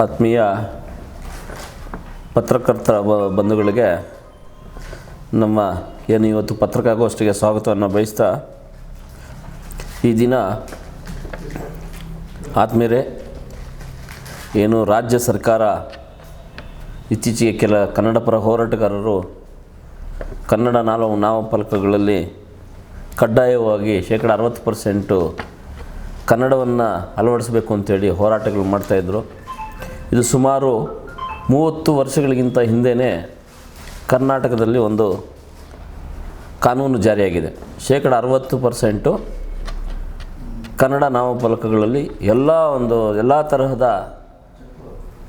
ಆತ್ಮೀಯ ಪತ್ರಕರ್ತರ ಬಂಧುಗಳಿಗೆ ನಮ್ಮ ಏನು ಇವತ್ತು ಪತ್ರಿಕಾಗೋಷ್ಠಿಗೆ ಸ್ವಾಗತವನ್ನು ಬಯಸ್ತಾ ಈ ದಿನ ಆತ್ಮೀಯರೇ, ಏನು ರಾಜ್ಯ ಸರ್ಕಾರ ಇತ್ತೀಚೆಗೆ ಕೆಲ ಕನ್ನಡ ಪರ ಹೋರಾಟಗಾರರು ಕನ್ನಡ ನಾಲ್ಕು ನಾಮಫಲಕಗಳಲ್ಲಿ ಕಡ್ಡಾಯವಾಗಿ ಶೇಕಡ ಅರವತ್ತು ಪರ್ಸೆಂಟು ಕನ್ನಡವನ್ನು ಅಳವಡಿಸಬೇಕು ಅಂತೇಳಿ ಹೋರಾಟಗಳು ಮಾಡ್ತಾಯಿದ್ರು ಇದು ಸುಮಾರು ಮೂವತ್ತು ವರ್ಷಗಳಿಗಿಂತ ಹಿಂದೆಯೇ ಕರ್ನಾಟಕದಲ್ಲಿ ಒಂದು ಕಾನೂನು ಜಾರಿಯಾಗಿದೆ. ಶೇಕಡ ಅರವತ್ತು ಪರ್ಸೆಂಟು ಕನ್ನಡ ನಾಮಫಲಕಗಳಲ್ಲಿ ಎಲ್ಲ ಒಂದು ಎಲ್ಲ ತರಹದ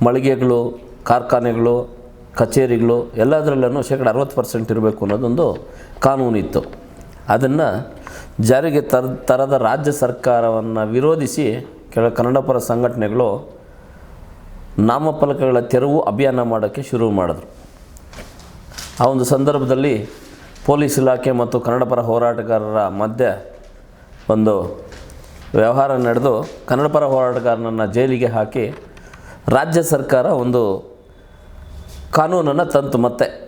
ಮಳಿಗೆಗಳು, ಕಾರ್ಖಾನೆಗಳು, ಕಚೇರಿಗಳು ಎಲ್ಲದರಲ್ಲೂ ಶೇಕಡ ಅರವತ್ತು ಪರ್ಸೆಂಟ್ ಇರಬೇಕು ಅನ್ನೋದೊಂದು ಕಾನೂನಿತ್ತು ಅದನ್ನು ಜಾರಿಗೆ ತರ, ತರದ ರಾಜ್ಯ ಸರ್ಕಾರವನ್ನು ವಿರೋಧಿಸಿ ಕೆಲ ಕನ್ನಡ ಪರ ಸಂಘಟನೆಗಳು ನಾಮಫಲಕಗಳ ತೆರವು ಅಭಿಯಾನ ಮಾಡೋಕ್ಕೆ ಶುರು ಮಾಡಿದ್ರು. ಆ ಒಂದು ಸಂದರ್ಭದಲ್ಲಿ ಪೊಲೀಸ್ ಇಲಾಖೆ ಮತ್ತು ಕನ್ನಡ ಪರ ಹೋರಾಟಗಾರರ ಮಧ್ಯೆ ಒಂದು ವ್ಯವಹಾರ ನಡೆದು ಕನ್ನಡ ಪರ ಹೋರಾಟಗಾರನನ್ನು ಜೈಲಿಗೆ ಹಾಕಿ ರಾಜ್ಯ ಸರ್ಕಾರ ಒಂದು ಕಾನೂನನ್ನು ತಂತು. ಮತ್ತೆ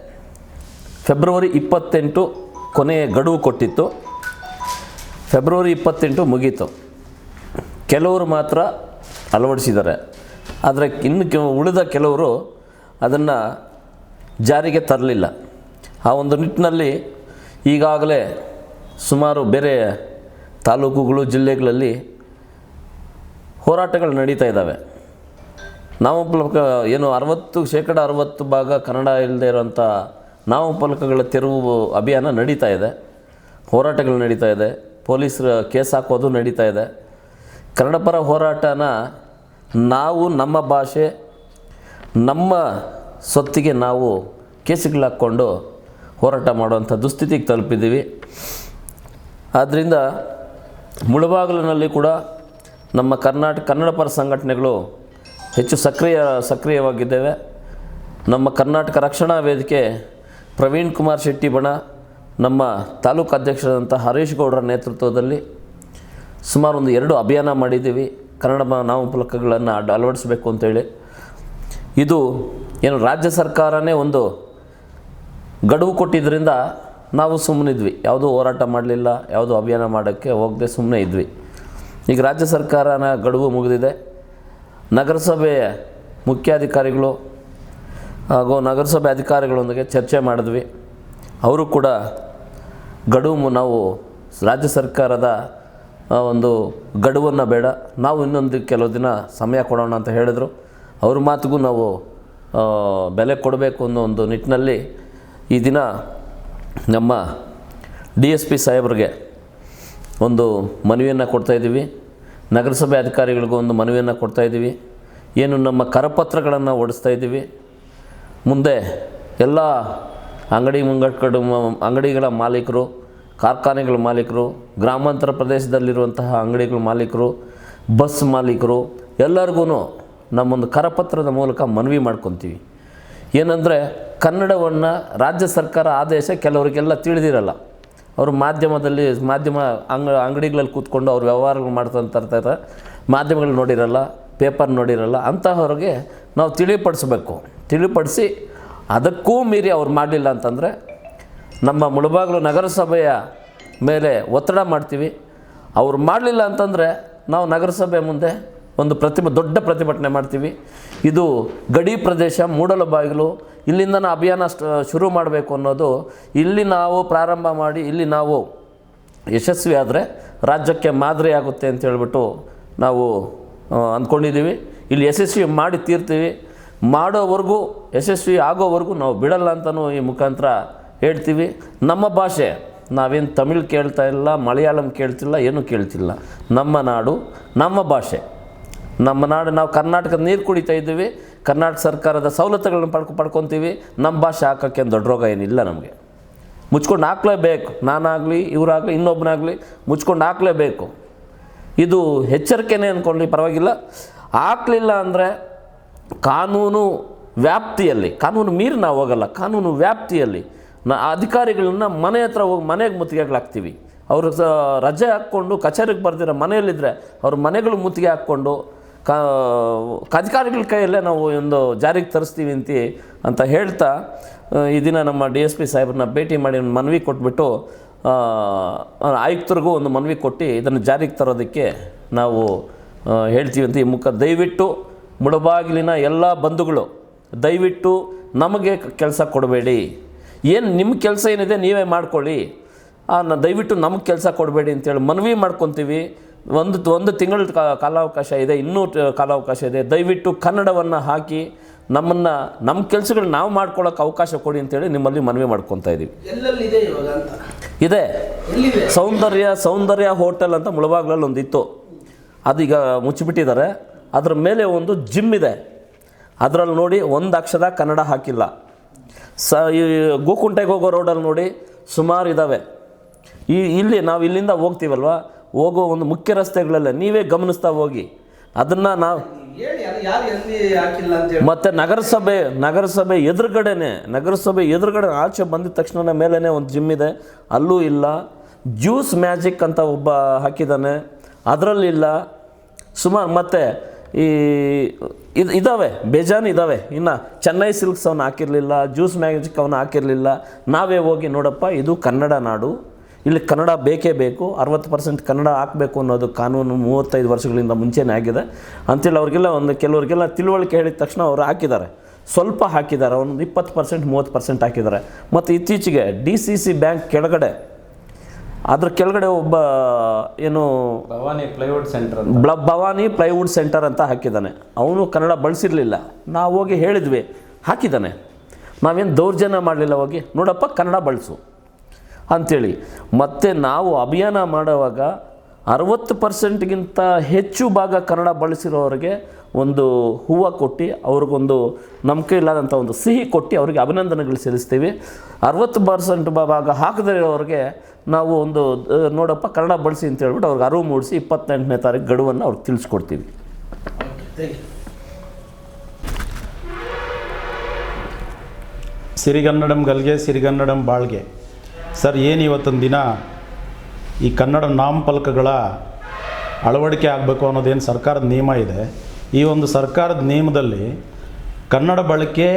ಫೆಬ್ರವರಿ ಇಪ್ಪತ್ತೆಂಟು ಕೊನೆಯ ಗಡುವು ಕೊಟ್ಟಿತ್ತು. ಫೆಬ್ರವರಿ ಇಪ್ಪತ್ತೆಂಟು ಮುಗೀತು. ಕೆಲವರು ಮಾತ್ರ ಅಳವಡಿಸಿದ್ದಾರೆ. ಆದರೆ ಇನ್ನು ಉಳಿದ ಕೆಲವರು ಅದನ್ನು ಜಾರಿಗೆ ತರಲಿಲ್ಲ. ಆ ಒಂದು ನಿಟ್ಟಿನಲ್ಲಿ ಈಗಾಗಲೇ ಸುಮಾರು ಬೇರೆ ತಾಲೂಕುಗಳು, ಜಿಲ್ಲೆಗಳಲ್ಲಿ ಹೋರಾಟಗಳು ನಡೀತಾ ಇದ್ದಾವೆ. ನಾಮಫಲಕ ಏನು ಅರವತ್ತು ಶೇಕಡ ಅರವತ್ತು ಭಾಗ ಕನ್ನಡ ಇಲ್ಲದೆ ಇರೋಂಥ ನಾಮಫಲಕಗಳ ತೆರವು ಅಭಿಯಾನ ನಡೀತಾ ಇದೆ. ಹೋರಾಟಗಳು ನಡೀತಾ ಇದೆ. ಪೊಲೀಸರ ಕೇಸ್ ಹಾಕೋದು ನಡೀತಾ ಇದೆ. ಕನ್ನಡ ಪರ ಹೋರಾಟನ ನಾವು ನಮ್ಮ ಭಾಷೆ, ನಮ್ಮ ಸೊತ್ತಿಗೆ ನಾವು ಕೇಸುಗಳಾಕ್ಕೊಂಡು ಹೋರಾಟ ಮಾಡುವಂಥ ದುಸ್ಥಿತಿಗೆ ತಲುಪಿದ್ದೀವಿ. ಆದ್ದರಿಂದ ಮುಳಬಾಗಿಲಿನಲ್ಲಿ ಕೂಡ ನಮ್ಮ ಕರ್ನಾಟಕ ಕನ್ನಡ ಪರ ಸಂಘಟನೆಗಳು ಹೆಚ್ಚು ಸಕ್ರಿಯ, ಸಕ್ರಿಯವಾಗಿದ್ದೇವೆ. ನಮ್ಮ ಕರ್ನಾಟಕ ರಕ್ಷಣಾ ವೇದಿಕೆ ಪ್ರವೀಣ್ ಕುಮಾರ್ ಶೆಟ್ಟಿ ಬಣ ನಮ್ಮ ತಾಲೂಕು ಅಧ್ಯಕ್ಷರಾದಂಥ ಹರೀಶ್ ಗೌಡರ ನೇತೃತ್ವದಲ್ಲಿ ಸುಮಾರು ಒಂದು ಎರಡು ಅಭಿಯಾನ ಮಾಡಿದ್ದೀವಿ. ಕನ್ನಡ ನಾಮಫಲಕಗಳನ್ನು ಅಳವಡಿಸಬೇಕು ಅಂತೇಳಿ. ಇದು ಏನು ರಾಜ್ಯ ಸರ್ಕಾರನೇ ಒಂದು ಗಡುವು ಕೊಟ್ಟಿದ್ದರಿಂದ ನಾವು ಸುಮ್ಮನಿದ್ವಿ ಯಾವುದೂ ಹೋರಾಟ ಮಾಡಲಿಲ್ಲ, ಯಾವುದೂ ಅಭಿಯಾನ ಮಾಡೋಕ್ಕೆ ಹೋಗದೆ ಸುಮ್ಮನೆ ಇದ್ವಿ. ಈಗ ರಾಜ್ಯ ಸರ್ಕಾರನ ಗಡುವು ಮುಗಿದಿದೆ. ನಗರಸಭೆಯ ಮುಖ್ಯಾಧಿಕಾರಿಗಳು ಹಾಗೂ ನಗರಸಭೆ ಅಧಿಕಾರಿಗಳೊಂದಿಗೆ ಚರ್ಚೆ ಮಾಡಿದ್ವಿ. ಅವರು ಕೂಡ ಗಡುವು ನಾವು ರಾಜ್ಯ ಸರ್ಕಾರದ ಒಂದು ಗಡುವನ್ನು ಬೇಡ. ನಾವು ಇನ್ನೊಂದು ಕೆಲವು ದಿನ ಸಮಯ ಕೊಡೋಣ ಅಂತ ಹೇಳಿದರು. ಅವ್ರ ಮಾತಿಗೂ ನಾವು ಬೆಲೆ ಕೊಡಬೇಕು ಅನ್ನೋ ಒಂದು ನಿಟ್ಟಿನಲ್ಲಿ ಈ ದಿನ ನಮ್ಮ ಡಿ ಎಸ್ ಪಿ ಸಾಹೇಬ್ರಿಗೆ ಒಂದು ಮನವಿಯನ್ನು ಕೊಡ್ತಾಯಿದ್ದೀವಿ ನಗರಸಭೆ ಅಧಿಕಾರಿಗಳಿಗೂ ಒಂದು ಮನವಿಯನ್ನು ಕೊಡ್ತಾಯಿದ್ದೀವಿ ಏನು ನಮ್ಮ ಕರಪತ್ರಗಳನ್ನು ಓಡಿಸ್ತಾ ಇದ್ದೀವಿ. ಮುಂದೆ ಎಲ್ಲ ಅಂಗಡಿ ಮುಂಗಟ್ಟು ಅಂಗಡಿಗಳ ಮಾಲೀಕರು ಕಾರ್ಖಾನೆಗಳ ಮಾಲೀಕರು, ಗ್ರಾಮಾಂತರ ಪ್ರದೇಶದಲ್ಲಿರುವಂತಹ ಅಂಗಡಿಗಳ ಮಾಲೀಕರು, ಬಸ್ ಮಾಲೀಕರು ಎಲ್ಲರಿಗೂ ನಮ್ಮೊಂದು ಕರಪತ್ರದ ಮೂಲಕ ಮನವಿ ಮಾಡ್ಕೊತೀವಿ. ಏನಂದರೆ, ಕನ್ನಡವನ್ನು ರಾಜ್ಯ ಸರ್ಕಾರ ಆದೇಶ ಕೆಲವರಿಗೆಲ್ಲ ತಿಳಿದಿರಲ್ಲ. ಅವರು ಮಾಧ್ಯಮದಲ್ಲಿ, ಮಾಧ್ಯಮ ಅಂಗ, ಅಂಗಡಿಗಳಲ್ಲಿ ಕೂತ್ಕೊಂಡು ಅವ್ರು ವ್ಯವಹಾರಗಳು ಮಾಡ್ತಾ ಇರ್ತಾರೆ. ಮಾಧ್ಯಮಗಳು ನೋಡಿರಲ್ಲ, ಪೇಪರ್ ನೋಡಿರಲ್ಲ, ಅಂತಹವ್ರಿಗೆ ನಾವು ತಿಳಿಪಡಿಸ್ಬೇಕು. ತಿಳಿಪಡಿಸಿ ಅದಕ್ಕೂ ಮೀರಿ ಅವ್ರು ಮಾಡಲಿಲ್ಲ ಅಂತಂದರೆ ನಮ್ಮ ಮುಳಬಾಗಿಲು ನಗರಸಭೆಯ ಮೇಲೆ ಒತ್ತಡ ಮಾಡ್ತೀವಿ. ಅವ್ರು ಮಾಡಲಿಲ್ಲ ಅಂತಂದರೆ ನಾವು ನಗರಸಭೆ ಮುಂದೆ ಒಂದು ಪ್ರತಿಭ, ದೊಡ್ಡ ಪ್ರತಿಭಟನೆ ಮಾಡ್ತೀವಿ. ಇದು ಗಡಿ ಪ್ರದೇಶ, ಮೂಡಲ ಬಾಗಿಲು, ಇಲ್ಲಿಂದ ನಾವು ಅಭಿಯಾನ ಶುರು ಮಾಡಬೇಕು ಅನ್ನೋದು ಇಲ್ಲಿ ನಾವು ಪ್ರಾರಂಭ ಮಾಡಿ, ಇಲ್ಲಿ ನಾವು ಯಶಸ್ವಿ ಆದರೆ ರಾಜ್ಯಕ್ಕೆ ಮಾದರಿ ಆಗುತ್ತೆ ಅಂತ ಹೇಳ್ಬಿಟ್ಟು ನಾವು ಅಂದ್ಕೊಂಡಿದ್ದೀವಿ. ಇಲ್ಲಿ ಯಶಸ್ವಿ ಮಾಡಿ ತೀರ್ತೀವಿ. ಮಾಡೋವರೆಗೂ, ಯಶಸ್ವಿ ಆಗೋವರೆಗೂ ನಾವು ಬಿಡಲ್ಲ ಅಂತಲೂ ಈ ಮುಖಾಂತರ ಹೇಳ್ತೀವಿ, ನಮ್ಮ ಭಾಷೆ, ನಾವೇನು ತಮಿಳ್ ಕೇಳ್ತಾ ಇಲ್ಲ, ಮಲಯಾಳಂ ಕೇಳ್ತಿಲ್ಲ, ಏನೂ ಕೇಳ್ತಿಲ್ಲ. ನಮ್ಮ ನಾಡು, ನಮ್ಮ ಭಾಷೆ. ನಮ್ಮ ನಾಡು, ನಾವು ಕರ್ನಾಟಕದ ನೀರು ಕುಡಿತಾ ಇದ್ದೀವಿ, ಕರ್ನಾಟಕ ಸರ್ಕಾರದ ಸವಲತ್ತುಗಳನ್ನ ಪಡ್ಕೊ, ಪಡ್ಕೊತೀವಿ, ನಮ್ಮ ಭಾಷೆ ಹಾಕೋಕ್ಕೆ ದೊಡ್ಡ ರೋಗ ಏನಿಲ್ಲ ನಮಗೆ. ಮುಚ್ಕೊಂಡು ಹಾಕ್ಲೇಬೇಕು, ನಾನಾಗಲಿ, ಇವರಾಗಲಿ ಇನ್ನೊಬ್ಬನಾಗಲಿ ಮುಚ್ಕೊಂಡು ಹಾಕ್ಲೇಬೇಕು. ಇದು ಎಚ್ಚರಿಕೆನೇ ಅಂದ್ಕೊಳ್ಳಿ ಪರವಾಗಿಲ್ಲ. ಹಾಕ್ಲಿಲ್ಲ ಅಂದರೆ ಕಾನೂನು ವ್ಯಾಪ್ತಿಯಲ್ಲಿ, ಕಾನೂನು ಮೀರಿ ನಾವು ಹೋಗಲ್ಲ, ಕಾನೂನು ವ್ಯಾಪ್ತಿಯಲ್ಲಿ ನ ಅಧಿಕಾರಿಗಳನ್ನ ಮನೆ ಹತ್ರ ಹೋಗಿ ಮನೆಗೆ ಮುತ್ತಿಗೆಗಳಾಗ್ತೀವಿ ಅವರು ಸ ರಜೆ ಹಾಕ್ಕೊಂಡು ಕಚೇರಿಗೆ ಬರ್ದಿರೋ ಮನೆಯಲ್ಲಿದ್ದರೆ ಅವ್ರ ಮನೆಗಳು ಮುತ್ತಿಗೆ ಹಾಕ್ಕೊಂಡು ಕ, ಅಧಿಕಾರಿಗಳ ಕೈಯಲ್ಲೇ ನಾವು ಒಂದು ಜಾರಿಗೆ ತರಿಸ್ತೀವಿ ಅಂತ ಅಂತ ಹೇಳ್ತಾ ಈ ದಿನ ನಮ್ಮ ಡಿ ಎಸ್ ಪಿ ಸಾಹೇಬ್ರನ್ನ ಭೇಟಿ ಮಾಡಿ ಒಂದು ಮನವಿ ಕೊಟ್ಬಿಟ್ಟು ಆಯುಕ್ತರಿಗೂ ಒಂದು ಮನವಿ ಕೊಟ್ಟು ಇದನ್ನು ಜಾರಿಗೆ ತರೋದಕ್ಕೆ ನಾವು ಹೇಳ್ತೀವಿ ಅಂತ. ಈ ಮುಖ ದಯವಿಟ್ಟು ಮುಡಬಾಗಿಲಿನ ಎಲ್ಲ ಬಂಧುಗಳು ದಯವಿಟ್ಟು ನಮಗೆ ಕೆಲಸ ಕೊಡಬೇಡಿ. ಏನು ನಿಮ್ಮ ಕೆಲಸ ಏನಿದೆ ನೀವೇ ಮಾಡ್ಕೊಳ್ಳಿ. ದಯವಿಟ್ಟು ನಮಗೆ ಕೆಲಸ ಕೊಡಬೇಡಿ ಅಂತೇಳಿ ಮನವಿ ಮಾಡ್ಕೊತೀವಿ. ಒಂದು ಒಂದು ತಿಂಗಳ ಕಾಲಾವಕಾಶ ಇದೆ ಇನ್ನೂ ಕಾಲಾವಕಾಶ ಇದೆ. ದಯವಿಟ್ಟು ಕನ್ನಡವನ್ನು ಹಾಕಿ ನಮ್ಮನ್ನು ನಮ್ಮ ಕೆಲಸಗಳು ನಾವು ಮಾಡ್ಕೊಳ್ಳೋಕೆ ಅವಕಾಶ ಕೊಡಿ ಅಂತೇಳಿ ನಿಮ್ಮಲ್ಲಿ ಮನವಿ ಮಾಡ್ಕೊತಾ ಇದ್ದೀವಿ ಇದೆ. ಸೌಂದರ್ಯ ಸೌಂದರ್ಯ ಹೋಟೆಲ್ ಅಂತ ಮುಳಬಾಗ್ಲಲ್ಲಿ ಒಂದು ಇತ್ತು ಅದೀಗ ಮುಚ್ಚಿಬಿಟ್ಟಿದ್ದಾರೆ. ಅದ್ರ ಮೇಲೆ ಒಂದು ಜಿಮ್ ಇದೆ. ಅದರಲ್ಲಿ ನೋಡಿ ಒಂದು ಅಕ್ಷರ ಕನ್ನಡ ಹಾಕಿಲ್ಲ. ಸ ಈ ಗೋಕುಂಟೆಗೆ ಹೋಗೋ ರೋಡಲ್ಲಿ ನೋಡಿ ಸುಮಾರು ಇದ್ದಾವೆ ಈ ಇಲ್ಲಿ ನಾವು ಇಲ್ಲಿಂದ ಹೋಗ್ತೀವಲ್ವ? ಹೋಗೋ ಒಂದು ಮುಖ್ಯ ರಸ್ತೆಗಳಲ್ಲೇ ನೀವೇ ಗಮನಿಸ್ತಾ ಹೋಗಿ. ಅದನ್ನು ನಾವು ಮತ್ತು ನಗರಸಭೆ ನಗರಸಭೆ ಎದುರುಗಡೆನೆ ನಗರಸಭೆ ಎದುರುಗಡೆ ಆಚೆ ಬಂದಿದ ತಕ್ಷಣ ಮೇಲೇ ಒಂದು ಜಿಮ್ ಇದೆ. ಅಲ್ಲೂ ಇಲ್ಲ. ಜ್ಯೂಸ್ ಮ್ಯಾಜಿಕ್ ಅಂತ ಒಬ್ಬ ಹಾಕಿದ್ದಾನೆ ಅದರಲ್ಲಿಲ್ಲ. ಸುಮಾರು ಮತ್ತು ಈ, ಇದು ಇದ್ದಾವೆ ಬೇಜಾನು ಇದ್ದಾವೆ ಇನ್ನು ಚೆನ್ನೈ ಸಿಲ್ಕ್ಸ್ ಅವನು ಹಾಕಿರಲಿಲ್ಲ, ಜ್ಯೂಸ್ ಮ್ಯಾಜಿಕ್ ಅವನು ಹಾಕಿರಲಿಲ್ಲ. ನಾವೇ ಹೋಗಿ ನೋಡಪ್ಪ, ಇದು ಕನ್ನಡ ನಾಡು. ಇಲ್ಲಿ ಕನ್ನಡ ಬೇಕೇ ಬೇಕು, ಅರವತ್ತು ಪರ್ಸೆಂಟ್ ಕನ್ನಡ ಹಾಕಬೇಕು ಅನ್ನೋದು ಕಾನೂನು ಮೂವತ್ತೈದು ವರ್ಷಗಳಿಂದ ಮುಂಚೆನೇ ಆಗಿದೆ. ಅಂತೇಳಿ ಅವ್ರಿಗೆಲ್ಲ ಒಂದು, ಕೆಲವರಿಗೆಲ್ಲ ತಿಳುವಳಿಕೆ ಹೇಳಿದ ತಕ್ಷಣ ಅವರು ಹಾಕಿದ್ದಾರೆ. ಸ್ವಲ್ಪ ಹಾಕಿದ್ದಾರೆ ಒಂದು ಇಪ್ಪತ್ತು ಪರ್ಸೆಂಟ್, ಮೂವತ್ತು ಪರ್ಸೆಂಟ್ ಹಾಕಿದ್ದಾರೆ. ಮತ್ತು ಇತ್ತೀಚೆಗೆ ಡಿ ಸಿ ಸಿ ಬ್ಯಾಂಕ್ ಕೆಳಗಡೆ ಅದ್ರ ಕೆಳಗಡೆ ಒಬ್ಬ ಏನು ಭವಾನಿ ಪ್ಲೈವುಡ್ ಸೆಂಟರ್ ಬ್ಲ ಭವಾನಿ ಪ್ಲೈವುಡ್ ಸೆಂಟರ್ ಅಂತ ಹಾಕಿದ್ದಾನೆ. ಅವನು ಕನ್ನಡ ಬಳಸಿರಲಿಲ್ಲ. ನಾವು ಹೋಗಿ ಹೇಳಿದ್ವಿ ಹಾಕಿದ್ದಾನೆ. ನಾವೇನು ದೌರ್ಜನ್ಯ ಮಾಡಲಿಲ್ಲ ಹೋಗಿ ನೋಡಪ್ಪ ಕನ್ನಡ ಬಳಸು ಅಂಥೇಳಿ ಮತ್ತು ನಾವು ಅಭಿಯಾನ ಮಾಡುವಾಗ ಅರವತ್ತು ಪರ್ಸೆಂಟ್ಗಿಂತ ಹೆಚ್ಚು ಭಾಗ ಕನ್ನಡ ಬಳಸಿರೋರಿಗೆ ಒಂದು ಹೂವು ಕೊಟ್ಟು ಅವ್ರಿಗೊಂದು ನಂಬಿಕೆ ಇಲ್ಲದಂಥ ಒಂದು ಸಿಹಿ ಕೊಟ್ಟು ಅವರಿಗೆ ಅಭಿನಂದನೆಗಳು ಸಲ್ಲಿಸ್ತೀವಿ. ಅರವತ್ತು ಪರ್ಸೆಂಟ್ ಭಾಗ ಹಾಕದೇ ಇರೋರಿಗೆ ನಾವು ಒಂದು ನೋಡಪ್ಪ ಕನ್ನಡ ಬಳಸಿ ಅಂತ ಹೇಳ್ಬಿಟ್ಟು ಅವ್ರಿಗೆ ಅರಿವು ಮೂಡಿಸಿ ಇಪ್ಪತ್ತೆಂಟನೇ ತಾರೀಕು ಗಡುವನ್ನು ಅವ್ರಿಗೆ ತಿಳಿಸ್ಕೊಡ್ತೀವಿ. ಸಿರಿಗನ್ನಡಂ ಗಲ್ಗೆ, ಸಿರಿಗನ್ನಡಂ ಬಾಳ್ಗೆ. ಸರ್, ಏನು ಇವತ್ತೊಂದು ದಿನ ಈ ಕನ್ನಡ ನಾಮಫಲಕಗಳ ಅಳವಡಿಕೆ ಆಗಬೇಕು ಅನ್ನೋದೇನು ಸರ್ಕಾರದ ನಿಯಮ ಇದೆ? ಈ ಒಂದು ಸರ್ಕಾರದ ನಿಯಮದಲ್ಲಿ ಕನ್ನಡ ಬಳಕೆ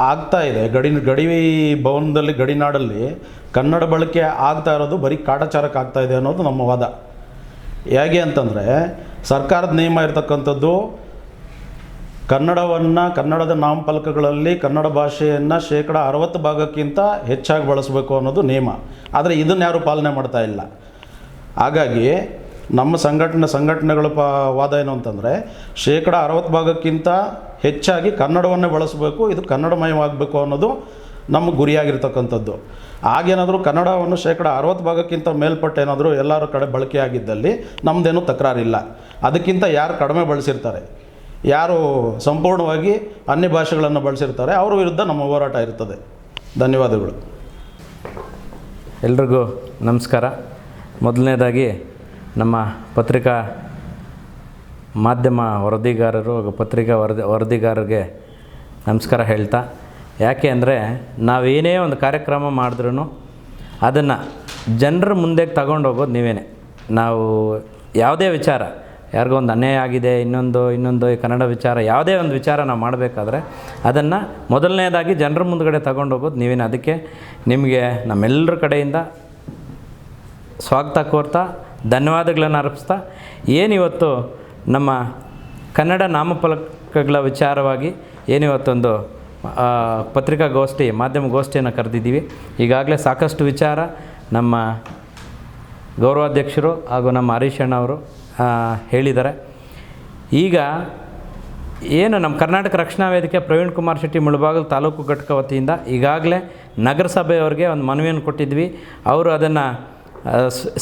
ಆಗ್ತಾ ಇದೆ. ಗಡಿ ಗಡಿ ಭವನದಲ್ಲಿ ಗಡಿನಾಡಲ್ಲಿ ಕನ್ನಡ ಬಳಕೆ ಆಗ್ತಾ ಇರೋದು ಬರೀ ಕಾಟಾಚಾರಕ್ಕೆ ಆಗ್ತಾ ಇದೆ ಅನ್ನೋದು ನಮ್ಮ ವಾದ. ಹೇಗೆ ಅಂತಂದರೆ, ಸರ್ಕಾರದ ನಿಯಮ ಇರತಕ್ಕಂಥದ್ದು ಕನ್ನಡವನ್ನು, ಕನ್ನಡದ ನಾಮಫಲಕಗಳಲ್ಲಿ ಕನ್ನಡ ಭಾಷೆಯನ್ನು ಶೇಕಡ ಅರವತ್ತು ಭಾಗಕ್ಕಿಂತ ಹೆಚ್ಚಾಗಿ ಬಳಸಬೇಕು ಅನ್ನೋದು ನಿಯಮ. ಆದರೆ ಇದನ್ನು ಯಾರೂ ಪಾಲನೆ ಮಾಡ್ತಾ ಇಲ್ಲ. ಹಾಗಾಗಿ ನಮ್ಮ ಸಂಘಟನೆ ಸಂಘಟನೆಗಳ ಪ ವಾದ ಏನು ಅಂತಂದರೆ, ಶೇಕಡ ಅರವತ್ತು ಭಾಗಕ್ಕಿಂತ ಹೆಚ್ಚಾಗಿ ಕನ್ನಡವನ್ನೇ ಬಳಸಬೇಕು, ಇದು ಕನ್ನಡಮಯವಾಗಬೇಕು ಅನ್ನೋದು ನಮ್ಮ ಗುರಿಯಾಗಿರ್ತಕ್ಕಂಥದ್ದು. ಆಗೇನಾದರೂ ಕನ್ನಡವನ್ನು ಶೇಕಡ ಅರವತ್ತು ಭಾಗಕ್ಕಿಂತ ಮೇಲ್ಪಟ್ಟು ಏನಾದರೂ ಎಲ್ಲರ ಕಡೆ ಬಳಕೆಯಾಗಿದ್ದಲ್ಲಿ ನಮ್ಮದೇನು ತಕರಾರಿಲ್ಲ. ಅದಕ್ಕಿಂತ ಯಾರು ಕಡಿಮೆ ಬಳಸಿರ್ತಾರೆ? ಯಾರು ಸಂಪೂರ್ಣವಾಗಿ ಅನ್ಯ ಭಾಷೆಗಳನ್ನು ಬಳಸಿರ್ತಾರೆ? ಅವರ ವಿರುದ್ಧ ನಮ್ಮ ಹೋರಾಟ ಇರ್ತದೆ. ಧನ್ಯವಾದಗಳು. ಎಲ್ರಿಗೂ ನಮಸ್ಕಾರ. ಮೊದಲನೇದಾಗಿ ನಮ್ಮ ಪತ್ರಿಕಾ ಮಾಧ್ಯಮ ವರದಿಗಾರರು ಹಾಗೂ ಪತ್ರಿಕಾ ವರದಿ, ವರದಿಗಾರರಿಗೆ ನಮಸ್ಕಾರ ಹೇಳ್ತಾ, ಯಾಕೆ ಅಂದರೆ ನಾವೇನೇ ಒಂದು ಕಾರ್ಯಕ್ರಮ ಮಾಡಿದ್ರೂ ಅದನ್ನು ಜನರ ಮುಂದೆ ತಗೊಂಡು ಹೋಗೋದು ನೀವೇ ನಾವು ಯಾವುದೇ ವಿಚಾರ, ಯಾರಿಗೋ ಒಂದು ಅನ್ಯಾಯ ಆಗಿದೆ, ಇನ್ನೊಂದು ಇನ್ನೊಂದು ಈ ಕನ್ನಡ ವಿಚಾರ, ಯಾವುದೇ ಒಂದು ವಿಚಾರ ನಾವು ಮಾಡಬೇಕಾದ್ರೆ ಅದನ್ನು ಮೊದಲನೇದಾಗಿ ಜನರ ಮುಂದಗಡೆ ತಗೊಂಡು ಹೋಗೋದು ನೀವೇನೆ. ಅದಕ್ಕೆ ನಿಮಗೆ ನಮ್ಮೆಲ್ಲರ ಕಡೆಯಿಂದ ಸ್ವಾಗತ ಕೋರ್ತಾ ಧನ್ಯವಾದಗಳನ್ನು ಅರ್ಪಿಸ್ತಾ, ಏನಿವತ್ತು ನಮ್ಮ ಕನ್ನಡ ನಾಮಫಲಕಗಳ ವಿಚಾರವಾಗಿ ಏನಿವತ್ತೊಂದು ಪತ್ರಿಕಾ ಪತ್ರಿಕಾಗೋಷ್ಠಿ ಮಾಧ್ಯಮ ಗೋಷ್ಠಿಯನ್ನು ಕರೆದಿದ್ದೀವಿ. ಈಗಾಗಲೇ ಸಾಕಷ್ಟು ವಿಚಾರ ನಮ್ಮ ಗೌರವಾಧ್ಯಕ್ಷರು ಹಾಗೂ ನಮ್ಮ ಹರೀಶ್ ಅವರು ಹೇಳಿದ್ದಾರೆ. ಈಗ ಏನು ನಮ್ಮ ಕರ್ನಾಟಕ ರಕ್ಷಣಾ ವೇದಿಕೆ ಪ್ರವೀಣ್ ಕುಮಾರ್ ಶೆಟ್ಟಿ ಮುಳಬಾಗಿಲು ತಾಲೂಕು ಘಟಕ ವತಿಯಿಂದ ಈಗಾಗಲೇ ನಗರಸಭೆಯವ್ರಿಗೆ ಒಂದು ಮನವಿಯನ್ನು ಕೊಟ್ಟಿದ್ವಿ. ಅವರು ಅದನ್ನು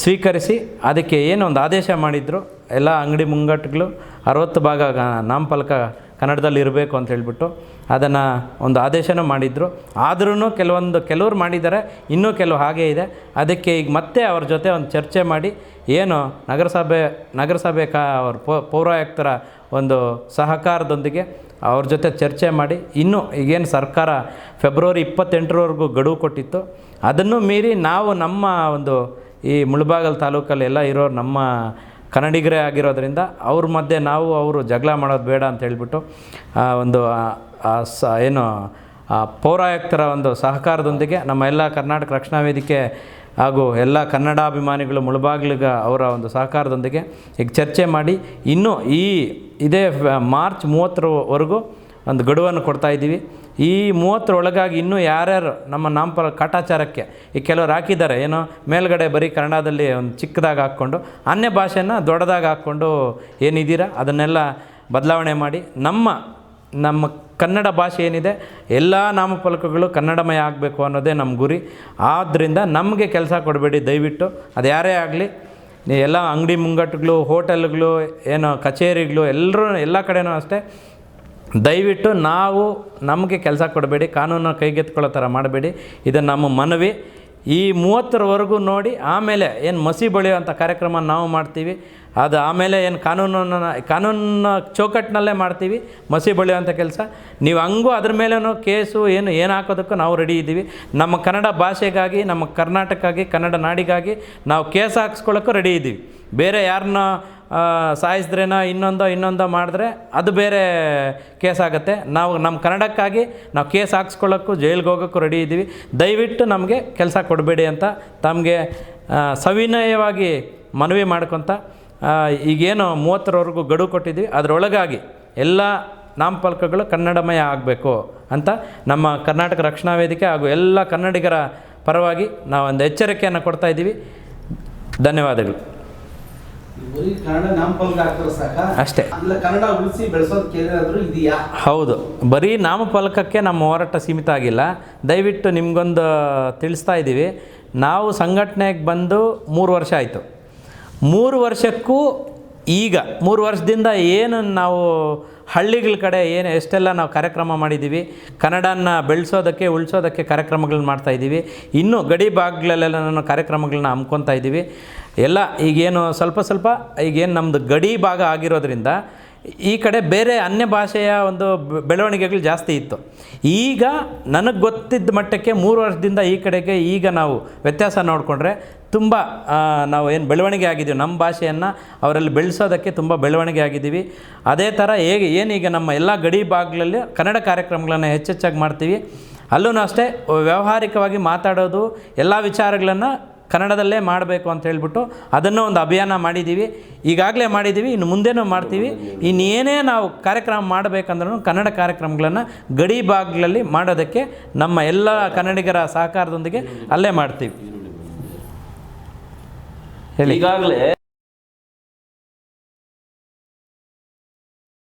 ಸ್ವೀಕರಿಸಿ ಅದಕ್ಕೆ ಏನು ಒಂದು ಆದೇಶ ಮಾಡಿದ್ರು. ಎಲ್ಲ ಅಂಗಡಿ ಮುಂಗಟ್ಟುಗಳು ಅರವತ್ತು ಭಾಗ ನಾಮಫಲಕ ಕನ್ನಡದಲ್ಲಿ ಇರಬೇಕು ಅಂತ ಹೇಳಿಬಿಟ್ಟು ಅದನ್ನು ಒಂದು ಆದೇಶನೂ ಮಾಡಿದರು. ಆದ್ರೂ ಕೆಲವೊಂದು ಕೆಲವರು ಮಾಡಿದ್ದಾರೆ, ಇನ್ನೂ ಕೆಲವು ಹಾಗೇ ಇದೆ. ಅದಕ್ಕೆ ಈಗ ಮತ್ತೆ ಅವ್ರ ಜೊತೆ ಒಂದು ಚರ್ಚೆ ಮಾಡಿ ಏನು ನಗರಸಭೆ ನಗರಸಭೆ ಕಾ, ಅವ್ರ ಪೌರಾಯುಕ್ತರ ಒಂದು ಸಹಕಾರದೊಂದಿಗೆ ಅವ್ರ ಜೊತೆ ಚರ್ಚೆ ಮಾಡಿ ಇನ್ನೂ ಈಗೇನು ಸರ್ಕಾರ ಫೆಬ್ರವರಿ ಇಪ್ಪತ್ತೆಂಟರವರೆಗೂ ಗಡುವು ಕೊಟ್ಟಿತ್ತು. ಅದನ್ನು ಮೀರಿ ನಾವು ನಮ್ಮ ಒಂದು ಈ ಮುಳಬಾಗಲ್ ತಾಲೂಕಲ್ಲಿ ಎಲ್ಲ ಇರೋರು ನಮ್ಮ ಕನ್ನಡಿಗರೇ ಆಗಿರೋದ್ರಿಂದ ಅವ್ರ ಮಧ್ಯೆ ನಾವು ಅವರು ಜಗಳ ಮಾಡೋದು ಬೇಡ ಅಂತ ಹೇಳಿಬಿಟ್ಟು ಒಂದು ಸ, ಏನು ಪೌರಾಯುಕ್ತರ ಒಂದು ಸಹಕಾರದೊಂದಿಗೆ ನಮ್ಮ ಎಲ್ಲ ಕರ್ನಾಟಕ ರಕ್ಷಣಾ ವೇದಿಕೆ ಹಾಗೂ ಎಲ್ಲ ಕನ್ನಡಾಭಿಮಾನಿಗಳು ಮುಳಬಾಗಿಲಿಗ ಅವರ ಒಂದು ಸಹಕಾರದೊಂದಿಗೆ ಈಗ ಚರ್ಚೆ ಮಾಡಿ ಇನ್ನೂ ಈ ಇದೇ ಮಾರ್ಚ್ ಮೂವತ್ತರವರೆಗೂ ಒಂದು ಗಡುವನ್ನು ಕೊಡ್ತಾ ಇದ್ದೀವಿ. ಈ ಮೂವತ್ತರೊಳಗಾಗಿ ಇನ್ನೂ ಯಾರ್ಯಾರು ನಮ್ಮ ನಾಮಪಲ ಕಾಟಾಚಾರಕ್ಕೆ ಈ ಕೆಲವರು ಹಾಕಿದ್ದಾರೆ, ಏನೋ ಮೇಲ್ಗಡೆ ಬರೀ ಕನ್ನಡದಲ್ಲಿ ಒಂದು ಚಿಕ್ಕದಾಗಿ ಹಾಕ್ಕೊಂಡು, ಅನ್ಯ ಭಾಷೆನ ದೊಡ್ಡದಾಗಿ ಹಾಕ್ಕೊಂಡು ಏನಿದ್ದೀರಾ, ಅದನ್ನೆಲ್ಲ ಬದಲಾವಣೆ ಮಾಡಿ, ನಮ್ಮ ನಮ್ಮ ಕನ್ನಡ ಭಾಷೆ ಏನಿದೆ, ಎಲ್ಲ ನಾಮಫಲಕಗಳು ಕನ್ನಡಮಯ ಆಗಬೇಕು ಅನ್ನೋದೇ ನಮ್ಮ ಗುರಿ. ಆದ್ದರಿಂದ ನಮಗೆ ಕೆಲಸ ಕೊಡಬೇಡಿ, ದಯವಿಟ್ಟು. ಅದು ಯಾರೇ ಆಗಲಿ, ಎಲ್ಲ ಅಂಗಡಿ ಮುಂಗಟ್ಟುಗಳು, ಹೋಟೆಲ್ಗಳು, ಏನೋ ಕಚೇರಿಗಳು, ಎಲ್ಲರೂ, ಎಲ್ಲ ಕಡೆನೂ ಅಷ್ಟೇ. ದಯವಿಟ್ಟು ನಾವು ನಮಗೆ ಕೆಲಸ ಕೊಡಬೇಡಿ, ಕಾನೂನನ್ನ ಕೈಗೆತ್ಕೊಳ್ಳೋ ಥರ ಮಾಡಬೇಡಿ. ಇದು ನಮ್ಮ ಮನವಿ. ಈ ಮೂವತ್ತರವರೆಗೂ ನೋಡಿ, ಆಮೇಲೆ ಏನು ಮಸಿ ಬಳಿಯುವಂಥ ಕಾರ್ಯಕ್ರಮ ನಾವು ಮಾಡ್ತೀವಿ. ಅದು ಆಮೇಲೆ ಏನು ಕಾನೂನನ್ನು ಕಾನೂನ ಚೌಕಟ್ಟಿನಲ್ಲೇ ಮಾಡ್ತೀವಿ, ಮಸಿ ಬಳಿಯುವಂಥ ಕೆಲಸ. ನೀವು ಹಂಗೂ ಅದ್ರ ಮೇಲೂ ಕೇಸು ಏನು ಏನು ಹಾಕೋದಕ್ಕೂ ನಾವು ರೆಡಿ ಇದ್ದೀವಿ. ನಮ್ಮ ಕನ್ನಡ ಭಾಷೆಗಾಗಿ, ನಮ್ಮ ಕರ್ನಾಟಕಕ್ಕಾಗಿ, ಕನ್ನಡ ನಾಡಿಗಾಗಿ ನಾವು ಕೇಸ್ ಹಾಕ್ಸ್ಕೊಳ್ಳೋಕ್ಕೂ ರೆಡಿ ಇದ್ದೀವಿ. ಬೇರೆ ಯಾರನ್ನ ಸಾಯಿಸಿದ್ರೇನೋ ಇನ್ನೊಂದೋ ಇನ್ನೊಂದೋ ಮಾಡಿದ್ರೆ ಅದು ಬೇರೆ ಕೇಸ್ ಆಗುತ್ತೆ. ನಾವು ನಮ್ಮ ಕನ್ನಡಕ್ಕಾಗಿ ನಾವು ಕೇಸ್ ಹಾಕ್ಸ್ಕೊಳ್ಳೋಕ್ಕೂ ಜೈಲಿಗೆ ಹೋಗೋಕ್ಕೂ ರೆಡಿ ಇದ್ದೀವಿ. ದಯವಿಟ್ಟು ನಮಗೆ ಕೆಲಸ ಕೊಡಬೇಡಿ ಅಂತ ತಮಗೆ ಸವಿನಯವಾಗಿ ಮನವಿ ಮಾಡ್ಕೊತ ಈಗೇನು ಮೂವತ್ತರವರೆಗೂ ಗಡುವು ಕೊಟ್ಟಿದ್ದೀವಿ. ಅದರೊಳಗಾಗಿ ಎಲ್ಲ ನಾಮಫಲಕಗಳು ಕನ್ನಡಮಯ ಆಗಬೇಕು ಅಂತ ನಮ್ಮ ಕರ್ನಾಟಕ ರಕ್ಷಣಾ ವೇದಿಕೆ ಹಾಗೂ ಎಲ್ಲ ಕನ್ನಡಿಗರ ಪರವಾಗಿ ನಾವೊಂದು ಎಚ್ಚರಿಕೆಯನ್ನು ಕೊಡ್ತಾ ಇದ್ದೀವಿ. ಧನ್ಯವಾದಗಳು ಬರೀ ಕನ್ನಡ ನಾಮಫಲಕ ಹಾಕ್ತಾರೆ ಸಾಕ ಅಷ್ಟೇ. ಕನ್ನಡ ಉಳಿಸಿ ಬೆಳೆಸೋದಕ್ಕೆ ಏನಾದರೂ ಇದೆಯಾ? ಹೌದು. ಬರೀ ನಾಮಫಲಕಕ್ಕೆ ನಮ್ಮ ಹೋರಾಟ ಸೀಮಿತ ಆಗಿಲ್ಲ. ದಯವಿಟ್ಟು ನಿಮಗೊಂದು ತಿಳಿಸ್ತಾ ಇದ್ದೀವಿ. ನಾವು ಸಂಘಟನೆಗೆ ಬಂದು ಮೂರು ವರ್ಷ ಆಯಿತು. ಮೂರು ವರ್ಷಕ್ಕೂ ಈಗ ಮೂರು ವರ್ಷದಿಂದ ಏನು ನಾವು ಹಳ್ಳಿಗಳ ಕಡೆ ಏನು ಎಷ್ಟೆಲ್ಲ ನಾವು ಕಾರ್ಯಕ್ರಮ ಮಾಡಿದ್ದೀವಿ ಕನ್ನಡನ ಬೆಳೆಸೋದಕ್ಕೆ ಉಳಿಸೋದಕ್ಕೆ ಕಾರ್ಯಕ್ರಮಗಳನ್ನ ಮಾಡ್ತಾಯಿದ್ದೀವಿ ಇನ್ನೂ ಗಡಿ ಭಾಗಗಳಲ್ಲೆಲ್ಲ ನಾನು ಕಾರ್ಯಕ್ರಮಗಳನ್ನ ಹಮ್ಕೊತಾ ಇದ್ದೀವಿ. ಎಲ್ಲ ಈಗೇನು ಸ್ವಲ್ಪ ಸ್ವಲ್ಪ ಈಗೇನು ನಮ್ಮದು ಗಡಿ ಭಾಗ ಆಗಿರೋದ್ರಿಂದ ಈ ಕಡೆ ಬೇರೆ ಅನ್ಯ ಭಾಷೆಯ ಒಂದು ಬೆಳವಣಿಗೆಗಳು ಜಾಸ್ತಿ ಇತ್ತು. ಈಗ ನನಗೆ ಗೊತ್ತಿದ್ದ ಮಟ್ಟಕ್ಕೆ ಮೂರು ವರ್ಷದಿಂದ ಈ ಕಡೆಗೆ ಈಗ ನಾವು ವ್ಯತ್ಯಾಸ ನೋಡಿಕೊಂಡ್ರೆ ತುಂಬ ನಾವು ಏನು ಬೆಳವಣಿಗೆ ಆಗಿದ್ದೀವಿ. ನಮ್ಮ ಭಾಷೆಯನ್ನು ಅವರಲ್ಲಿ ಬೆಳೆಸೋದಕ್ಕೆ ತುಂಬ ಬೆಳವಣಿಗೆ ಆಗಿದ್ದೀವಿ. ಅದೇ ಥರ ಹೇಗೆ ಏನೀಗ ನಮ್ಮ ಎಲ್ಲ ಗಡಿ ಭಾಗಗಳಲ್ಲಿ ಕನ್ನಡ ಕಾರ್ಯಕ್ರಮಗಳನ್ನು ಹೆಚ್ಚೆಚ್ಚಾಗಿ ಮಾಡ್ತೀವಿ. ಅಲ್ಲೂ ಅಷ್ಟೇ ವ್ಯಾವಹಾರಿಕವಾಗಿ ಮಾತಾಡೋದು, ಎಲ್ಲ ವಿಚಾರಗಳನ್ನು ಕನ್ನಡದಲ್ಲೇ ಮಾಡಬೇಕು ಅಂತ ಹೇಳ್ಬಿಟ್ಟು ಅದನ್ನು ಒಂದು ಅಭಿಯಾನ ಮಾಡಿದ್ದೀವಿ. ಈಗಾಗಲೇ ಮಾಡಿದ್ದೀವಿ, ಇನ್ನು ಮುಂದೆನೂ ಮಾಡ್ತೀವಿ. ಇನ್ನೇನೇ ನಾವು ಕಾರ್ಯಕ್ರಮ ಮಾಡಬೇಕಂದ್ರೂ ಕನ್ನಡ ಕಾರ್ಯಕ್ರಮಗಳನ್ನು ಗಡಿ ಭಾಗಗಳಲ್ಲಿ ಮಾಡೋದಕ್ಕೆ ನಮ್ಮ ಎಲ್ಲ ಕನ್ನಡಿಗರ ಸಹಕಾರದೊಂದಿಗೆ ಅಲ್ಲೇ ಮಾಡ್ತೀವಿ. ಹೇಳಿ. ಈಗಾಗಲೇ